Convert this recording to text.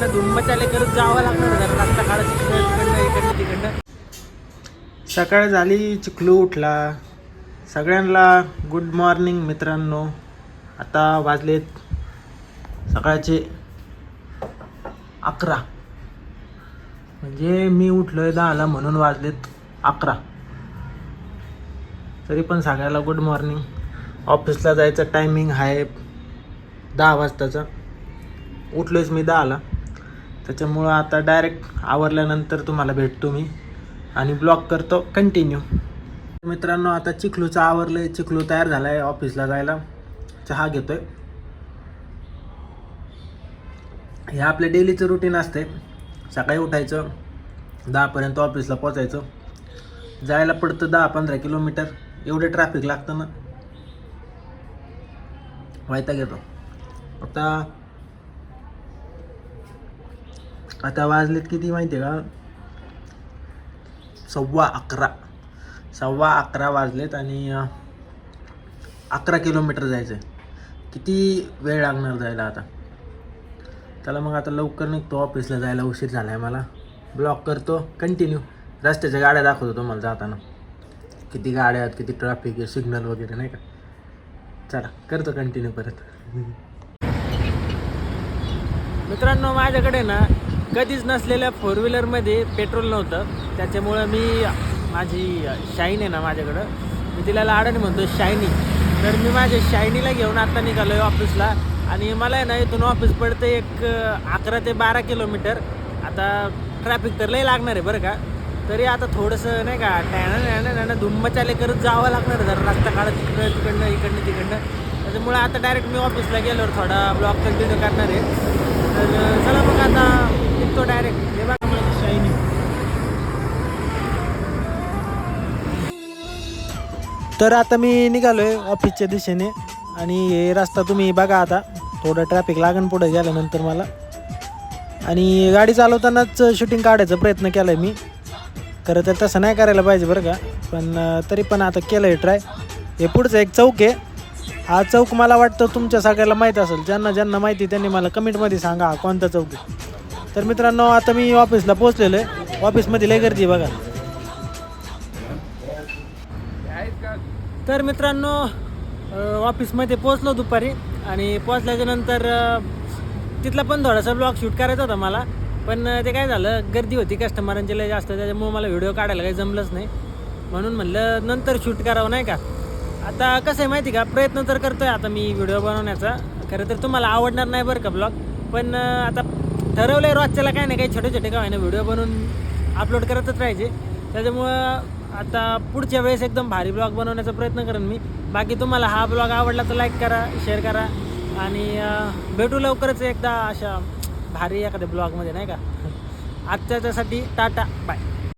नाणं धुंबचाले करत जावं लागणार जरा रस्ता काढत तिकडनं इकडनं तिकडनं. सकाळ झाली चिखलू उठला. सगळ्यांना गुड मॉर्निंग मित्रांनो. आता वाजलेत सकाळचे अकरा. म्हणजे मी उठलोय दहाला म्हणून वाजलेत अकरा. तरी पण सगळ्याला गुड मॉर्निंग ऑफिसला जायचं टायमिंग आहे दहा वाजताचा. उठलोच मी दहाला. त्याच्यामुळं आता डायरेक्ट आवरल्यानंतर तुम्हाला भेटतो मी. आणि ब्लॉग करतो कंटिन्यू मित्रांनो आता चिखलूचं आवरलंय. चिखलू तयार झाला आहे ऑफिसला जायला. चहा घेतोय. हे आपल्या डेलीचं रुटीन असते सकाळी उठायचं. दहापर्यंत ऑफिसला पोचायचं जायला पडतं दहा पंधरा किलोमीटर. एवढे ट्रॅफिक लागतं ना. वायता घेतो आता आता वाजलेत किती माहिती आहे का? सव्वा अकरा. सव्वा अकरा वाजलेत आणि अकरा किलोमीटर जायचं आहे किती वेळ लागणार जायला आता? त्याला मग आता लवकर निघतो ऑफिसला जायला उशीर झाला आहे मला. ब्लॉक करतो. कंटिन्यू रस्त्याच्या गाड्या दाखवतो तुम्हाला जाताना. किती गाड्या आहेत किती ट्रॅफिक आहे सिग्नल वगैरे नाही का? चला करतो कंटिन्यू परत. मित्रांनो माझ्याकडे ना कधीच नसलेल्या फोर व्हीलरमध्ये पेट्रोल नव्हतं. त्याच्यामुळं मी माझी शाईन आहे ना माझ्याकडं मी तिला लाडाने म्हणतो शायनी तर मी माझ्या शायनीला घेऊन आता निघालो आहे ऑफिसला आणि मला आहे ना इथून ऑफिस पडतं एक अकरा ते बारा किलोमीटर आता ट्रॅफिक तर लई लागणार आहे बरं का. तरी आता थोडंसं नाही का टॅन टॅन धुम्मचाले करत जावं लागणार जरा रस्ता काढत तिकडं तिकडनं इकडनं तिकडनं. त्याच्यामुळे आता डायरेक्ट मी ऑफिसला गेलो थोडा ब्लॉग कंटिन्यू करणार आहे. तर चला मग आता निघतो डायरेक्ट हे बघा माझी शाईनी तर आता मी निघालो आहे ऑफिसच्या दिशेने. आणि हे रस्ता तुम्ही बघा आता. थोडं ट्रॅफिक लागण पुढे गेल्यानंतर मला. आणि गाडी चालवतानाच शूटिंग काढायचा प्रयत्न केला आहे मी. खरं तर तसं नाही करायला पाहिजे बरं का. पण तरी पण आता केलं आहे ट्राय हे पुढचं एक चौक आहे. हा चौक मला वाटतं तुमच्या सगळ्याला माहीत असेल. ज्यांना ज्यांना माहिती त्यांनी मला कमेंटमध्ये सांगा हा कोणता चौक आहे. तर मित्रांनो आता मी ऑफिसला पोहोचलेलो आहे. ऑफिसमध्ये लय गर्दी बघा. तर मित्रांनो ऑफिसमध्ये पोचलो दुपारी आणि पोचल्याच्या नंतर तिथला पण थोडासा ब्लॉग शूट करायचा होता मला. पण ते काय झालं गर्दी होती कस्टमरांची लय जास्त त्याच्यामुळे मला व्हिडिओ काढायला काही जमलंच नाही. म्हणून म्हणलं नंतर शूट करावं नाही का? आता कसं आहे माहिती का प्रयत्न तर करतोय आता मी व्हिडिओ बनवण्याचा. खरं तर तुम्हाला आवडणार नाही बरं का ब्लॉग पण आता ठरवलं आहे रोजच्याला काय नाही काही छोटे छोटे काय ना व्हिडिओ बनवून अपलोड करतच राहायचे. त्याच्यामुळं आता पुढच्या वेळेस एकदम भारी ब्लॉग बनवण्याचा प्रयत्न करेन मी. बाकी तुम्हाला हा ब्लॉग आवडला तर लाईक करा शेअर करा आणि भेटू लवकरच एकदा अशा भारी एखाद्या ब्लॉगमध्ये नाही का? आजच्यासाठी टाटा बाय